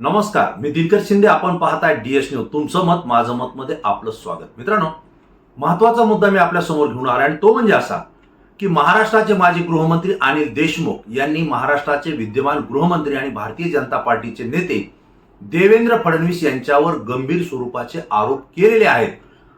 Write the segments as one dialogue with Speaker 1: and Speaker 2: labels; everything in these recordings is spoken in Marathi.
Speaker 1: नमस्कार मी दिनकर शिंदे आपण पाहताय डीएस न्यूज तुमचं मत माझं मत मध्ये आपलं स्वागत. मित्रांनो महत्त्वाचा मुद्दा मी आपल्यासमोर घेऊन आला आणि तो म्हणजे असा की महाराष्ट्राचे माजी गृहमंत्री अनिल देशमुख यांनी महाराष्ट्राचे विद्यमान गृहमंत्री आणि भारतीय जनता पार्टीचे नेते देवेंद्र फडणवीस यांच्यावर गंभीर स्वरूपाचे आरोप केलेले आहेत.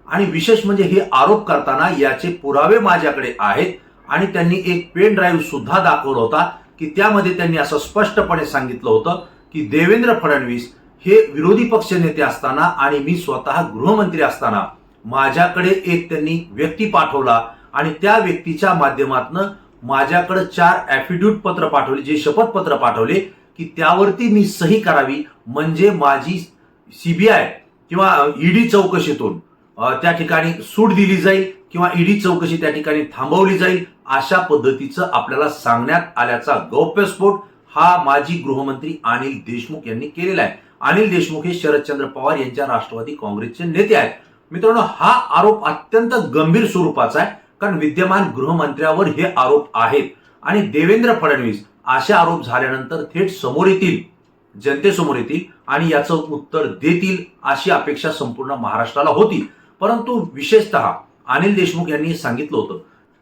Speaker 1: आणि विशेष म्हणजे हे आरोप करताना याचे पुरावे माझ्याकडे आहेत आणि त्यांनी एक पेन ड्राईव्ह सुद्धा दाखवला होता की त्यामध्ये त्यांनी असं स्पष्टपणे सांगितलं होतं की देवेंद्र फडणवीस हे विरोधी पक्ष नेते असताना आणि मी स्वतः गृहमंत्री असताना माझ्याकडे एक त्यांनी व्यक्ती पाठवला आणि त्या व्यक्तीच्या माध्यमातून माझ्याकडे चार ऍफिड्यूट पत्र पाठवले जे शपथपत्र पाठवले की त्यावरती मी सही करावी म्हणजे माझी सीबीआय किंवा ईडी चौकशीतून त्या ठिकाणी सूट दिली जाईल किंवा ईडी चौकशी त्या ठिकाणी थांबवली जाईल अशा पद्धतीचं आपल्याला सांगण्यात आल्याचा गौप्यस्फोट हा माजी गृहमंत्री अनिल देशमुख यांनी केलेला आहे. अनिल देशमुख हे शरदचंद्र पवार यांच्या राष्ट्रवादी काँग्रेसचे नेते आहेत. मित्रांनो हा आरोप अत्यंत गंभीर स्वरूपाचा आहे कारण विद्यमान गृहमंत्र्यावर हे आरोप आहेत. आणि देवेंद्र फडणवीस असे आरोप झाल्यानंतर थेट समोर येतील जनतेसमोर येतील आणि याचं उत्तर देतील अशी अपेक्षा संपूर्ण महाराष्ट्राला होती. परंतु विशेषतः अनिल देशमुख यांनी सांगितलं होतं.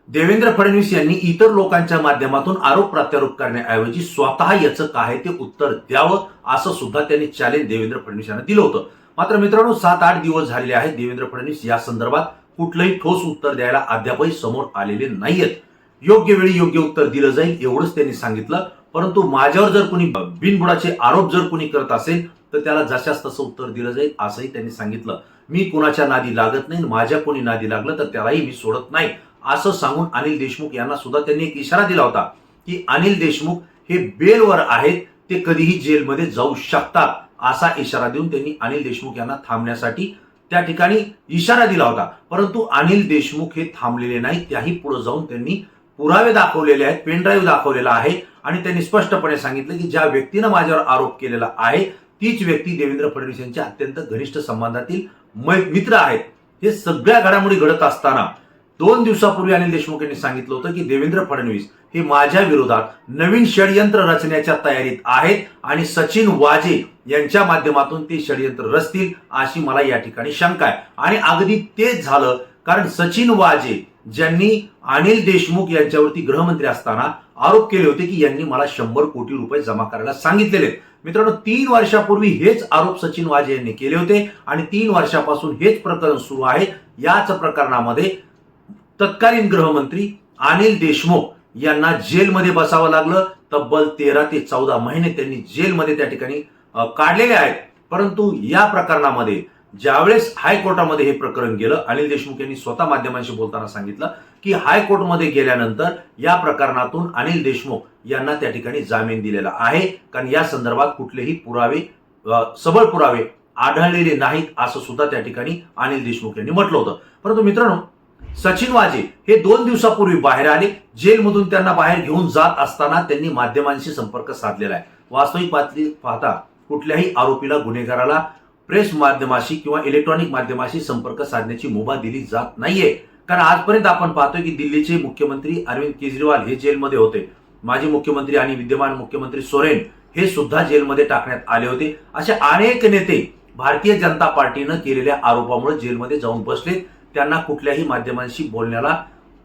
Speaker 1: देवेंद्र फडणवीस यांनी इतर लोकांच्या माध्यमातून आरोप प्रत्यारोप करण्याऐवजी स्वतः याचं काय ते उत्तर द्यावं असं सुद्धा त्यांनी चॅलेंज देवेंद्र फडणवीस यांना दिलं होतं. मात्र मित्रांनो सात आठ दिवस झालेले आहेत देवेंद्र फडणवीस या संदर्भात कुठलंही ठोस उत्तर द्यायला अद्यापही समोर आलेले नाहीयेत. योग्य वेळी योग्य उत्तर दिलं जाईल एवढंच त्यांनी सांगितलं. परंतु माझ्यावर जर कोणी बिनबुडाचे आरोप जर कोणी करत असेल तर त्याला जशास तसं उत्तर दिलं जाईल असंही त्यांनी सांगितलं. मी कुणाच्या नादी लागत नाही माझ्या कोणी नादी लागलं तर त्यालाही मी सोडत नाही. असं सांगून अनिल देशमुख यांना सुद्धा त्यांनी एक इशारा दिला होता की अनिल देशमुख हे बेलवर आहेत ते कधीही जेलमध्ये जाऊ शकतात असा इशारा देऊन त्यांनी अनिल देशमुख यांना थांबण्यासाठी त्या ठिकाणी इशारा दिला होता. परंतु अनिल देशमुख हे थांबलेले नाही त्याही पुढे जाऊन त्यांनी पुरावे दाखवलेले आहेत पेनड्राईव्ह दाखवलेला आहे आणि त्यांनी स्पष्टपणे सांगितलं की ज्या व्यक्तीनं माझ्यावर आरोप केलेला आहे तीच व्यक्ती देवेंद्र फडणवीस यांच्या अत्यंत घनिष्ठ संबंधातील मै- मित्र आहेत. हे सगळ्या घडामोडी घडत असताना दोन दिवसापूर्वी अनिल देशमुख यांनी सांगितलं होतं की देवेंद्र फडणवीस हे माझ्या विरोधात नवीन षडयंत्र रचण्याच्या तयारीत आहेत आणि सचिन वाजे यांच्या माध्यमातून ते षडयंत्र रचतील अशी मला या ठिकाणी शंका आहे. आणि अगदी तेच झालं कारण सचिन वाजे ज्यांनी अनिल देशमुख यांच्यावरती गृहमंत्री असताना आरोप केले होते की यांनी मला शंभर कोटी रुपये जमा करायला सांगितलेले. मित्रांनो तीन वर्षापूर्वी हेच आरोप सचिन वाजे यांनी केले होते आणि तीन वर्षापासून हेच प्रकरण सुरू आहे. याच प्रकरणामध्ये तत्कालीन गृहमंत्री अनिल देशमुख यांना जेलमध्ये बसावं लागलं. तब्बल तेरा ते चौदा महिने त्यांनी जेलमध्ये त्या ठिकाणी काढलेले आहेत. परंतु या प्रकरणामध्ये ज्यावेळेस हायकोर्टामध्ये हे प्रकरण गेलं अनिल देशमुख यांनी स्वतः माध्यमांशी बोलताना सांगितलं की हायकोर्टमध्ये गेल्यानंतर या प्रकरणातून अनिल देशमुख यांना त्या ठिकाणी जामीन दिलेला आहे. कारण या संदर्भात कुठलेही पुरावे सबळ पुरावे आढळलेले नाहीत असं सुद्धा त्या ठिकाणी अनिल देशमुख यांनी म्हटलं होतं. परंतु मित्रांनो सचिन वाजे हे दोन दिवसापूर्वी बाहेर आले. जेलमधून त्यांना बाहेर घेऊन जात असताना त्यांनी माध्यमांशी संपर्क साधलेला आहे. वास्तविक पातळी पाहता कुठल्याही आरोपीला गुन्हेगाराला प्रेस माध्यमाशी किंवा इलेक्ट्रॉनिक माध्यमाशी संपर्क साधण्याची मुभा दिली जात नाहीये. कारण आजपर्यंत आपण पाहतोय की दिल्लीचे मुख्यमंत्री अरविंद केजरीवाल हे जेलमध्ये होते. माजी मुख्यमंत्री आणि विद्यमान मुख्यमंत्री सोरेन हे सुद्धा जेलमध्ये टाकण्यात आले होते. असे अनेक नेते भारतीय जनता पार्टीनं केलेल्या आरोपामुळे जेलमध्ये जाऊन बसले त्यांना कुठल्याही माध्यमांशी बोलण्याला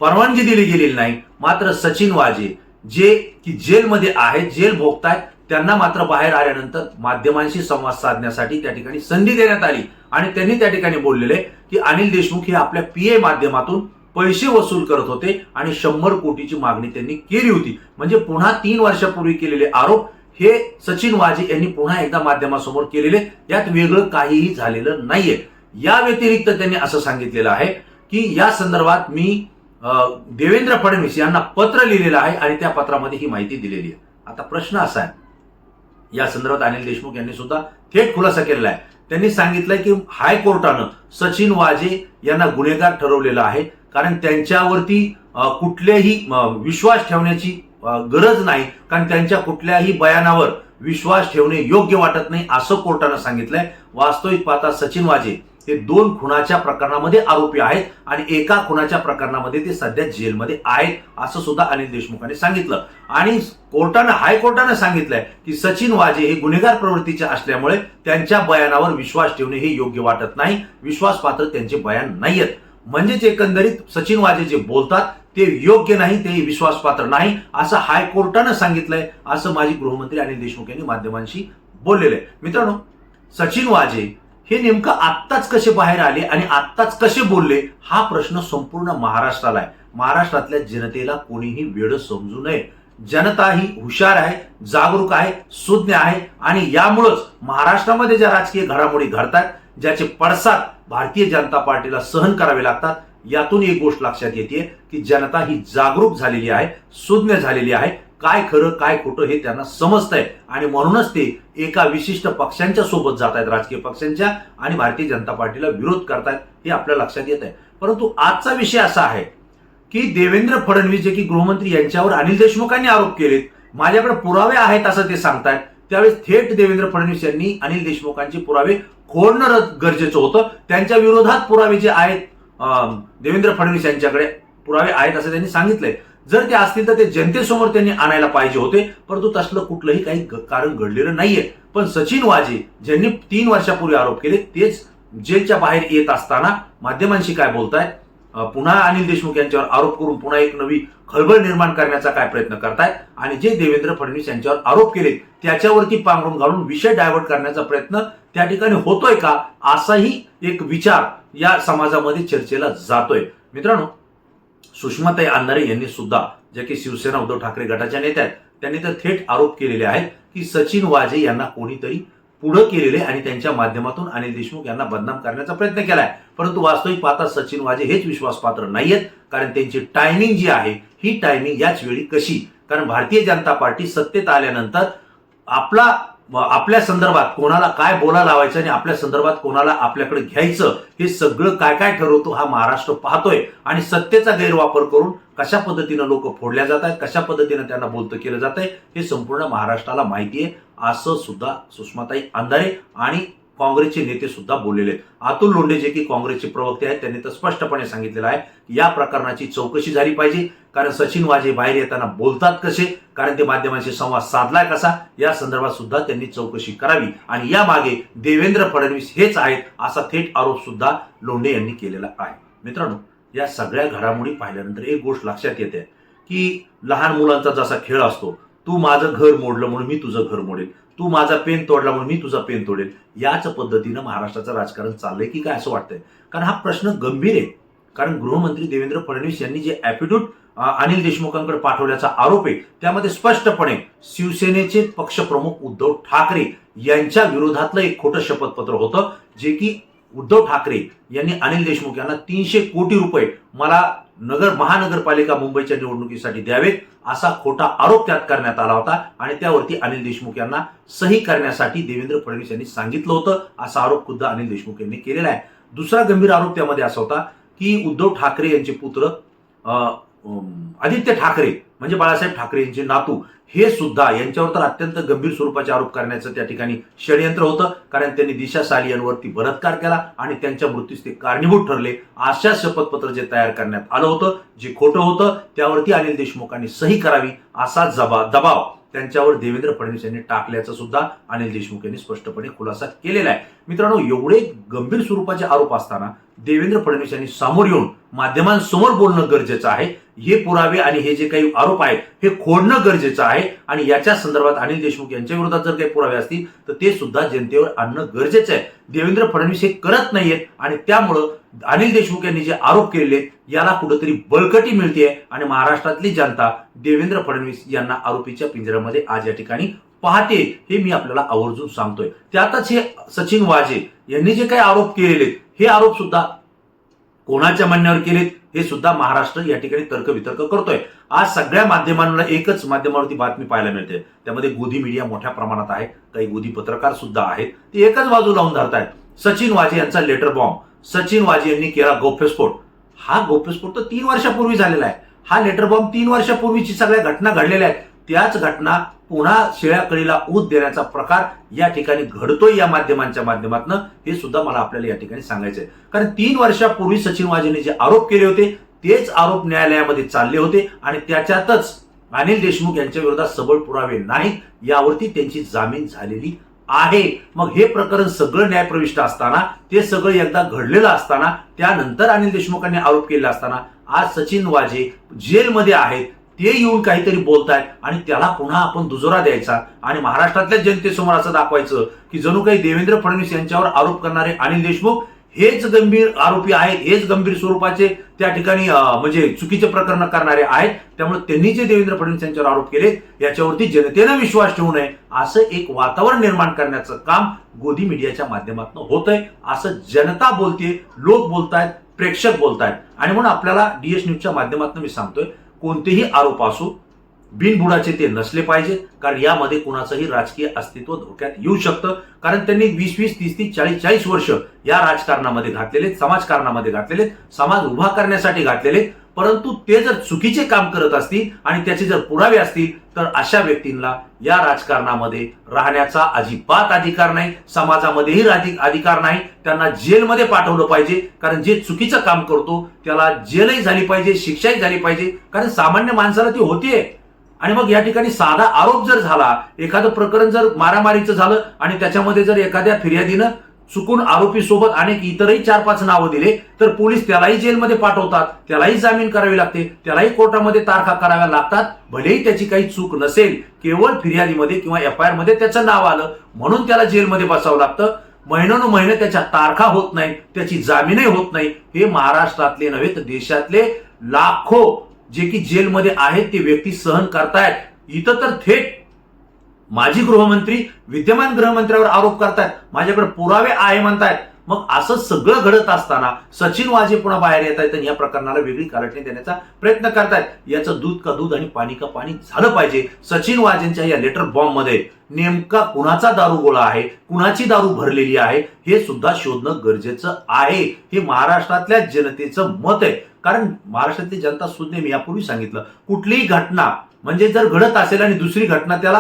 Speaker 1: परवानगी दिली गेलेली नाही. मात्र सचिन वाजे जे की जेलमध्ये आहेत जेल भोगतायत त्यांना मात्र बाहेर आल्यानंतर माध्यमांशी संवाद साधण्यासाठी त्या ठिकाणी संधी देण्यात आली. आणि त्यांनी त्या ठिकाणी बोललेले की अनिल देशमुख हे आपल्या पीए माध्यमातून पैसे वसूल करत होते आणि शंभर कोटीची मागणी त्यांनी केली होती. म्हणजे पुन्हा तीन वर्षापूर्वी केलेले आरोप हे सचिन वाजे यांनी पुन्हा एकदा माध्यमासमोर केलेले. यात वेगळं काहीही झालेलं नाहीये. या व्यतिरिक्त त्यांनी असं सांगितलेलं आहे की या संदर्भात मी अं, देवेंद्र फडणवीस यांना पत्र लिहिलेलं आहे आणि त्या पत्रामध्ये ही माहिती दिलेली आहे. आता प्रश्न असा आहे. या संदर्भात अनिल देशमुख यांनी सुद्धा थेट खुलासा केलेला आहे. त्यांनी सांगितलंय की हायकोर्टानं सचिन वाजे यांना गुन्हेगार ठरवलेला आहे. कारण त्यांच्यावरती कुठल्याही कुठलेही विश्वास ठेवण्याची गरज नाही. कारण त्यांच्या कुठल्याही बयानावर विश्वास ठेवणे योग्य वाटत नाही असं कोर्टानं सांगितलंय. वास्तविक पाहता सचिन वाजे हे दोन खुनाच्या प्रकरणामध्ये आरोपी आहेत आणि एका खुनाच्या प्रकरणामध्ये ते सध्या जेलमध्ये आहेत असं सुद्धा अनिल देशमुखांनी सांगितलं. आणि कोर्टानं हायकोर्टानं सांगितलंय की सचिन वाजे हे गुन्हेगार प्रवृत्तीचे असल्यामुळे त्यांच्या बयानावर विश्वास ठेवणे हे योग्य वाटत नाही. विश्वासपात्र त्यांचे बयान नाहीयेत. म्हणजेच एकंदरीत सचिन वाजे जे बोलतात ते योग्य नाही ते विश्वासपात्र नाही असं हायकोर्टानं सांगितलंय असं माजी गृहमंत्री अनिल देशमुख यांनी माध्यमांशी बोललेलं आहे. मित्रांनो सचिन वाजे हे नेमकं आत्ताच कसे बाहेर आले आणि आत्ताच कसे बोलले हा प्रश्न संपूर्ण महाराष्ट्राला आहे. महाराष्ट्रातल्या जनतेला कोणीही वेळ समजू नये. जनता ही हुशार आहे जागरूक आहे सुज्ञ आहे आणि यामुळंच महाराष्ट्रामध्ये ज्या राजकीय घडामोडी घडतात ज्याचे पडसाद भारतीय जनता पार्टीला सहन करावे लागतात यातून एक गोष्ट लक्षात येते की जनता ही जागरूक झालेली आहे सुज्ञ झालेली आहे. काय खरं काय खोटं हे त्यांना समजतंय. आणि म्हणूनच ते एका विशिष्ट पक्षांच्या सोबत जात आहेत राजकीय पक्षांच्या आणि भारतीय जनता पार्टीला विरोध करतायत हे आपल्या लक्षात येत आहे परंतु आजचा विषय असा आहे की देवेंद्र फडणवीस जे की गृहमंत्री यांच्यावर अनिल देशमुखांनी आरोप केलेत माझ्याकडे पुरावे आहेत असं ते सांगतायत. त्यावेळेस थेट देवेंद्र फडणवीस यांनी अनिल देशमुखांचे पुरावे खोडणं गरजेचं होतं. त्यांच्या विरोधात पुरावे जे आहेत देवेंद्र फडणवीस यांच्याकडे पुरावे आहेत असं त्यांनी सांगितलंय. जर ते असतील तर ते जनतेसमोर त्यांनी आणायला पाहिजे होते परंतु तसलं कुठलंही काही कारण घडलेलं नाहीये. पण सचिन वाजे ज्यांनी तीन वर्षापूर्वी आरोप केले तेच जेलच्या बाहेर येत असताना माध्यमांशी काय बोलताय? पुन्हा अनिल देशमुख यांच्यावर आरोप करून पुन्हा एक नवी खळबळ निर्माण करण्याचा काय प्रयत्न करतायत आणि जे देवेंद्र फडणवीस यांच्यावर आरोप केले त्याच्यावरती पांघरून घालून विषय डायव्हर्ट करण्याचा प्रयत्न त्या ठिकाणी होतोय का? असाही एक विचार या समाजामध्ये चर्चेला जातोय. मित्रांनो सुषमाताई अंधारे यांनी सुद्धा जे की शिवसेना उद्धव ठाकरे गटाच्या नेत्या आहेत त्यांनी तर थेट आरोप केलेले आहेत की सचिन वाजे यांना कोणीतरी पुढं केलेले आणि त्यांच्या माध्यमातून अनिल देशमुख यांना बदनाम करण्याचा प्रयत्न केलाय. परंतु वास्तविक पाहता सचिन वाजे हेच विश्वासपात्र नाहीयेत कारण त्यांची टायमिंग जी आहे ही टायमिंग याच वेळी कशी? कारण भारतीय जनता पार्टी सत्तेत आल्यानंतर आपला आपल्या संदर्भात कोणाला काय बोला लावायचं आणि आपल्या संदर्भात कोणाला आपल्याकडे घ्यायचं हे सगळं काय काय ठरवतो हा महाराष्ट्र पाहतोय. आणि सत्तेचा गैरवापर करून कशा पद्धतीनं लोक फोडल्या जात आहेत कशा पद्धतीनं त्यांना बोलतं केलं जात आहे हे संपूर्ण महाराष्ट्राला माहिती आहे. असं सुद्धा सुषमाताई अंधारे आणि काँग्रेसचे नेते सुद्धा बोललेले आहेत. अतुल लोंढे जे की काँग्रेसचे प्रवक्ते आहेत त्यांनी तर स्पष्टपणे सांगितलेलं आहे या प्रकरणाची चौकशी झाली पाहिजे. कारण सचिन वाजे बाहेर येताना बोलतात कसे? कारण ते माध्यमांशी संवाद साधलाय कसा? या संदर्भात सुद्धा त्यांनी चौकशी करावी. आणि या मागे देवेंद्र फडणवीस हेच आहेत असा थेट आरोप सुद्धा लोंढे यांनी केलेला आहे. मित्रांनो या सगळ्या घडामोडी पाहिल्यानंतर एक गोष्ट लक्षात येते की लहान मुलांचा जसा खेळ असतो तू माझं घर मोडलं म्हणून मी तुझं घर मोडेल. तू माझा पेन तोडला म्हणून मी तुझा पेन तोडेल. याच पद्धतीनं महाराष्ट्राचं राजकारण चाललंय की काय असं वाटतंय? कारण हा प्रश्न गंभीर आहे. कारण गृहमंत्री देवेंद्र फडणवीस यांनी जे ॲफिड्यूट अनिल देशमुखांकडे पाठवल्याचा आरोप आहे. त्यामध्ये स्पष्टपणे शिवसेनेचे पक्षप्रमुख उद्धव ठाकरे यांच्या विरोधातलं एक खोटं शपथपत्र होतं जे की उद्धव ठाकरे यांनी अनिल देशमुख यांना तीनशे कोटी रुपये मला नगर महानगरपालिका मुंबईच्या निवडणुकीसाठी द्यावेत असा खोटा आरोप त्यात करण्यात आला होता आणि त्यावरती अनिल देशमुख यांना सही करण्यासाठी देवेंद्र फडणवीस यांनी सांगितलं होतं असा आरोप खुद्द अनिल देशमुख यांनी केलेला आहे. दुसरा गंभीर आरोप त्यामध्ये असा होता की उद्धव ठाकरे यांचे पुत्र अं, आदित्य ठाकरे म्हणजे बाळासाहेब ठाकरे यांचे नातू हे सुद्धा यांच्यावर तर अत्यंत गंभीर स्वरूपाचे आरोप करण्याचं त्या ठिकाणी षडयंत्र होतं. कारण त्यांनी दिशा साली यांवरती बलात्कार केला आणि त्यांच्या मृत्यूस ते कारणीभूत ठरले. अशा शपथपत्र जे तयार करण्यात आलं होतं जे खोटं होतं त्यावरती अनिल देशमुखांनी सही करावी असा जबा दबाव त्यांच्यावर देवेंद्र फडणवीस यांनी टाकल्याचं सुद्धा अनिल देशमुख यांनी स्पष्टपणे खुलासा केलेला आहे. मित्रांनो एवढे गंभीर स्वरूपाचे आरोप असताना देवेंद्र फडणवीस यांनी समोर येऊन माध्यमांसमोर बोलणं गरजेचं आहे. हे पुरावे आणि हे जे काही आरोप आहेत हे खोडणं गरजेचं आहे. आणि याच्या संदर्भात अनिल देशमुख यांच्या विरोधात जर काही पुरावे असतील तर ते सुद्धा जनतेवर आणणं गरजेचं आहे. देवेंद्र फडणवीस हे करत नाहीयेत आणि त्यामुळं अनिल देशमुख यांनी जे आरोप केलेले आहेत, याला कुठंतरी बळकटी मिळते आणि महाराष्ट्रातली जनता देवेंद्र फडणवीस यांना आरोपीच्या पिंजऱ्यामध्ये आज या ठिकाणी पाहते हे मी आपल्याला आवर्जून सांगतोय. त्यातच हे सचिन वाजे यांनी जे काही आरोप केलेले हे आरोप सुद्धा कोणाच्या म्हणण्यावर केलेत? हे सुद्धा महाराष्ट्र या ठिकाणी तर्कवितर्क करतोय. आज सगळ्या माध्यमांना एकच माध्यमावरती बातमी पाहायला मिळते. त्यामध्ये गोदी मीडिया मोठ्या प्रमाणात आहे. काही गोदी पत्रकार सुद्धा आहेत. ते एकच बाजू लावून धरतायत. सचिन वाजे यांचा लेटर बॉम्ब. सचिन वाजे यांनी केला गौप्यस्फोट हा गौप्यस्फोट तर तीन वर्षापूर्वी झालेला आहे. हा लेटर बॉम्ब तीन वर्षापूर्वीची सगळ्या घटना घडलेल्या आहेत. त्याच घटना पुन्हा शिळ्याकडीला ऊत देण्याचा प्रकार या ठिकाणी घडतोय या माध्यमांच्या माध्यमातून हे सुद्धा मला आपल्याला या ठिकाणी सांगायचंय. कारण तीन वर्षापूर्वी सचिन वाजेने जे आरोप केले होते तेच आरोप न्यायालयामध्ये चालले होते आणि त्याच्यातच अनिल देशमुख यांच्या विरोधात सबळ पुरावे नाहीत यावरती त्यांची जामीन झालेली आहे. मग हे प्रकरण सगळं न्यायप्रविष्ट असताना ते सगळं एकदा घडलेलं असताना त्यानंतर अनिल देशमुखांनी आरोप केला असताना आज सचिन वाजे जेलमध्ये आहेत ते येऊन काहीतरी बोलतायत आणि त्याला पुन्हा आपण दुजोरा द्यायचा आणि महाराष्ट्रातल्या जनतेसमोर असं दाखवायचं की जणू काही देवेंद्र फडणवीस यांच्यावर आरोप करणारे अनिल देशमुख हेच गंभीर आरोपी आहेत हेच गंभीर स्वरूपाचे त्या ठिकाणी म्हणजे चुकीचे प्रकरण करणारे आहेत. त्यामुळे त्यांनी जे देवेंद्र फडणवीस यांच्यावर आरोप केले याच्यावरती जनतेनं विश्वास ठेवू नये असं एक वातावरण निर्माण करण्याचं काम गोदी मीडियाच्या माध्यमातून होत आहे असं जनता बोलते लोक बोलतायत प्रेक्षक बोलतायत. आणि म्हणून आपल्याला डीएस न्यूजच्या माध्यमातून मी सांगतोय कोणतेही आरोप असो बिनबुडाचे ते नसले पाहिजे कारण यामध्ये कुणाचंही राजकीय अस्तित्व धोक्यात येऊ शकतं. कारण त्यांनी वीस वीस तीस तीस चाळीस चाळीस वर्ष या राजकारणामध्ये घातलेले समाजकारणामध्ये घातलेले समाज उभा करण्यासाठी घातलेले परंतु ते जर चुकीचे काम करत असतील आणि त्याचे जर पुरावे असतील तर अशा व्यक्तींना या राजकारणामध्ये राहण्याचा अजिबात अधिकार नाही समाजामध्येही अधिकार नाही. त्यांना जेलमध्ये पाठवलं पाहिजे कारण जे चुकीचं काम करतो त्याला जेलही झाली पाहिजे शिक्षाही झाली पाहिजे कारण सामान्य माणसाला ती होतीये. आणि मग या ठिकाणी साधा आरोप जर झाला एखादं प्रकरण जर मारामारीचं झालं आणि त्याच्यामध्ये जर एखाद्या फिर्यादीनं चुकून आरोपी सोबत अनेक इतरही चार पाच नावं दिले तर पोलीस त्यालाही जेलमध्ये पाठवतात त्यालाही जामीन करावी लागते त्यालाही कोर्टामध्ये तारखा कराव्या लागतात. भलेही त्याची काही चूक नसेल केवळ फिर्यादीमध्ये किंवा एफ आय आरमध्ये त्याचं नाव आलं म्हणून त्याला जेलमध्ये बसावं लागतं. महिनोनुमहिने त्याच्या तारखा होत नाही त्याची जामीनही होत नाही हे महाराष्ट्रातले नव्हे तर देशातले लाखो जे की जेलमध्ये आहेत ते व्यक्ती सहन करतायत. इथं तर थेट माजी गृहमंत्री विद्यमान गृहमंत्र्यावर आरोप करतायत. माझ्याकडे पुरावे आहे म्हणतायत. मग असं सगळं घडत असताना सचिन वाजे पुन्हा बाहेर येत आहेत आणि या प्रकरणाला वेगळी कालटणी देण्याचा प्रयत्न करतायत. याचं दूध का दूध आणि पाणी का पाणी झालं पाहिजे? सचिन वाजेंच्या या लेटर बॉम्बमध्ये नेमका कुणाचा दारू गोळा आहे? कुणाची दारू भरलेली आहे? हे सुद्धा शोधणं गरजेचं आहे. हे महाराष्ट्रातल्या जनतेचं मत आहे. कारण महाराष्ट्रातली जनता सुद्धा मी यापूर्वी सांगितलं. कुठलीही घटना म्हणजे जर घडत असेल आणि दुसरी घटना त्याला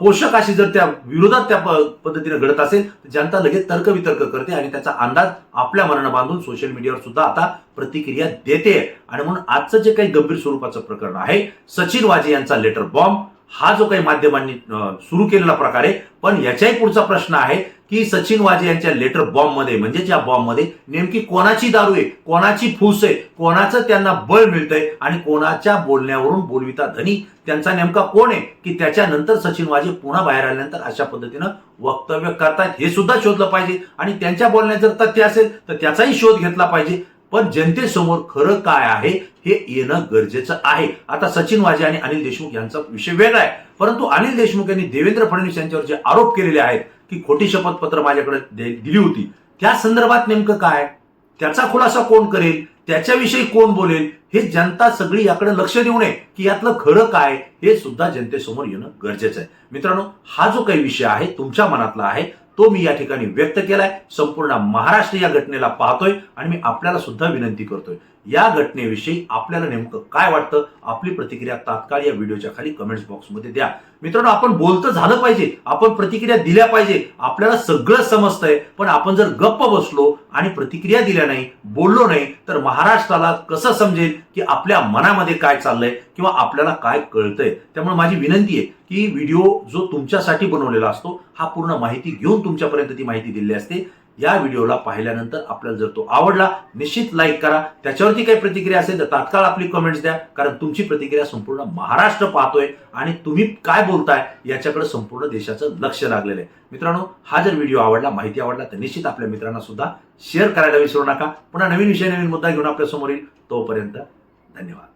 Speaker 1: पोषक अशी जर त्या विरोधात त्या प- पद्धतीने घडत असेल तर जनता लगेच तर्कवितर्क करते आणि त्याचा अंदाज आपल्या मनानं बांधून सोशल मीडियावर सुद्धा आता प्रतिक्रिया देते. आणि म्हणून आजचं जे काही गंभीर स्वरूपाचं प्रकरण आहे सचिन वाजे यांचा लेटर बॉम्ब हा जो काही माध्यमांनी सुरू केलेला प्रकार आहे पण याच्याही पुढचा प्रश्न आहे की सचिन वाजे यांच्या लेटर बॉम्बमध्ये म्हणजे ज्या बॉम्बमध्ये नेमकी कोणाची दारू आहे कोणाची फूस आहे कोणाचं त्यांना बळ मिळतंय आणि कोणाच्या बोलण्यावरून बोलविता धनी त्यांचा नेमका कोण आहे की त्याच्यानंतर सचिन वाजे पुन्हा बाहेर आल्यानंतर अशा पद्धतीनं वक्तव्य करतायत हे सुद्धा शोधलं पाहिजे. आणि त्यांच्या बोलण्यात जर तथ्य असेल तर त्याचाही शोध घेतला पाहिजे. पण जनतेसमोर खरं काय आहे हे येणं गरजेचं आहे. आता सचिन वाजे आणि अनिल देशमुख यांचा विषय वेगळा आहे. परंतु अनिल देशमुख यांनी देवेंद्र फडणवीस यांच्यावर जे आरोप केलेले आहेत की खोटी शपथपत्र माझ्याकडे दिली होती. त्या संदर्भात नेमकं काय? त्याचा खुलासा कोण करेल? त्याच्याविषयी कोण बोलेल? हे जनता सगळी याकडे लक्ष देऊ नये की यातलं खरं काय हे सुद्धा जनतेसमोर येणं गरजेचं आहे. मित्रांनो हा जो काही विषय आहे तुमच्या मनातला आहे तो मी या ठिकाणी व्यक्त केलाय. संपूर्ण महाराष्ट्र या घटनेला पाहतोय आणि मी आपल्याला सुद्धा विनंती करतोय. या घटनेविषयी आपल्याला नेमकं काय वाटतं? आपली प्रतिक्रिया तात्काळ या व्हिडिओच्या खाली कमेंट्स बॉक्समध्ये द्या. मित्रांनो आपण बोलतं झालं पाहिजे. आपण प्रतिक्रिया दिल्या पाहिजे. आपल्याला सगळं समजतंय. पण आपण जर गप्प बसलो आणि प्रतिक्रिया दिल्या नाही बोललो नाही तर महाराष्ट्राला कसं समजेल की आपल्या मनामध्ये काय चाललंय किंवा आपल्याला काय कळतंय? त्यामुळे माझी विनंती आहे की व्हिडिओ जो तुमच्यासाठी बनवलेला असतो हा पूर्ण माहिती घेऊन तुमच्यापर्यंत ती माहिती दिलेली असते. या व्हिडिओला पाहिल्यानंतर आपल्याला जर तो आवडला निश्चित लाईक करा. त्याच्यावरती काही प्रतिक्रिया असेल तर तात्काळ आपली कमेंट्स द्या कारण तुमची प्रतिक्रिया संपूर्ण महाराष्ट्र पाहतोय आणि तुम्ही काय बोलताय याच्याकडे संपूर्ण देशाचं लक्ष लागलेलं आहे. मित्रांनो हा जर व्हिडिओ आवडला माहिती आवडला तर निश्चित आपल्या मित्रांना सुद्धा शेअर करायला विसरू नका. पुन्हा नवीन विषय नवीन मुद्दा घेऊन आपल्यासमोर येईल. तोपर्यंत धन्यवाद.